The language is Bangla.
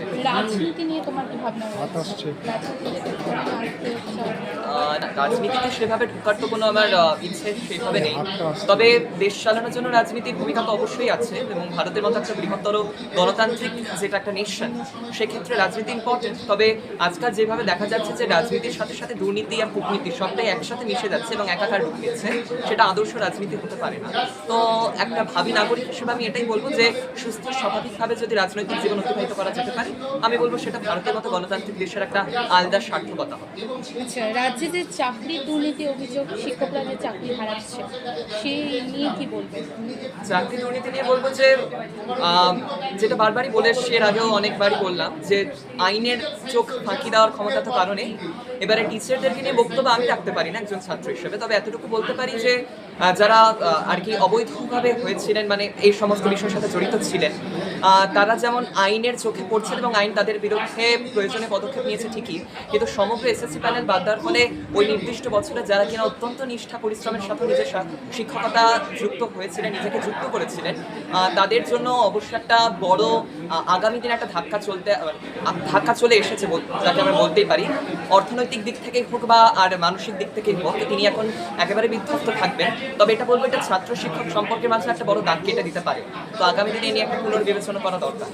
হচ্ছে রাজনীতি নিয়ে তোমার কি ভাবনা রাজনীতিতে সেভাবে ঢোকার তো কোনো আমার ইচ্ছে সেভাবে নেই। তবে দেশ চালানোর জন্য রাজনীতির ভূমিকা তো অবশ্যই আছে এবং ভারতের মতো একটা বৃহত্তর গণতান্ত্রিক যেটা একটা নেশন সেক্ষেত্রে রাজনীতি ইম্পর্টেন্ট তবে আজকাল যেভাবে দেখা যাচ্ছে যে রাজনীতির সাথে সাথে দুর্নীতি আর কূটনীতি সবটাই একসাথে মিশে যাচ্ছে এবং একাকার রূপ নিচ্ছে সেটা আদর্শ রাজনীতি হতে পারে না। তো একটা ভাবি নাগরিক হিসেবে আমি এটাই বলব যে সুস্থ স্বাভাবিকভাবে যদি রাজনৈতিক জীবন অতিবাহিত করা যেতে পারে আমি বলব সেটা ভারতের মতো গণতান্ত্রিক দেশের একটা আলাদা সার্থকতা হবে। আচ্ছা রাজ্যে যে চাকরি দুর্নীতি অভিযোগ শিক্ষকরা যে চাকরি হারাচ্ছে সেই নিয়ে কি বলবেন? চাকরি দুর্নীতি নিয়ে বলব যে যেটা বারবারই বলে এর আগেও অনেকবারই বললাম যে আইনের চোখ ফাঁকি দেওয়ার ক্ষমতা তো কারণে এবারে টিচারদেরকে নিয়ে বক্তব্য আমি রাখতে পারি না একজন ছাত্র হিসেবে, তবে এতটুকু বলতে পারি যে যারা আর কি অবৈধভাবে হয়েছিলেন মানে এই সমস্ত বিষয়ের সাথে জড়িত ছিলেন তারা যেমন আইনের চোখে পড়ছেন এবং আইন তাদের বিরুদ্ধে প্রয়োজনে পদক্ষেপ নিয়েছে ঠিকই, কিন্তু সমগ্র এসএসসি প্যানেল বাদ দেওয়ার ফলে ওই নির্দিষ্ট বছরে যারা কিনা অত্যন্ত নিষ্ঠা পরিশ্রমের সাথে নিজের শিক্ষকতা যুক্ত হয়েছিলেন, নিজেকে যুক্ত করেছিলেন তাদের জন্য অবশ্য একটা বড় আগামী দিনে একটা ধাক্কা চলতে ধাক্কা চলে এসেছে যাকে আমরা বলতেই পারি। অর্থনৈতিক দিক থেকেই হোক বা, আর মানসিক দিক থেকেই হোক, তিনি এখন একেবারে বিধ্বস্ত থাকবেন। তবে এটা বলব, এটা ছাত্র শিক্ষক সম্পর্কের মাঝে একটা বড় দাগ কেটে দিতে পারে। তো আগামী দিনে নিয়ে একটা পুনর্বিবেচনা করা দরকার।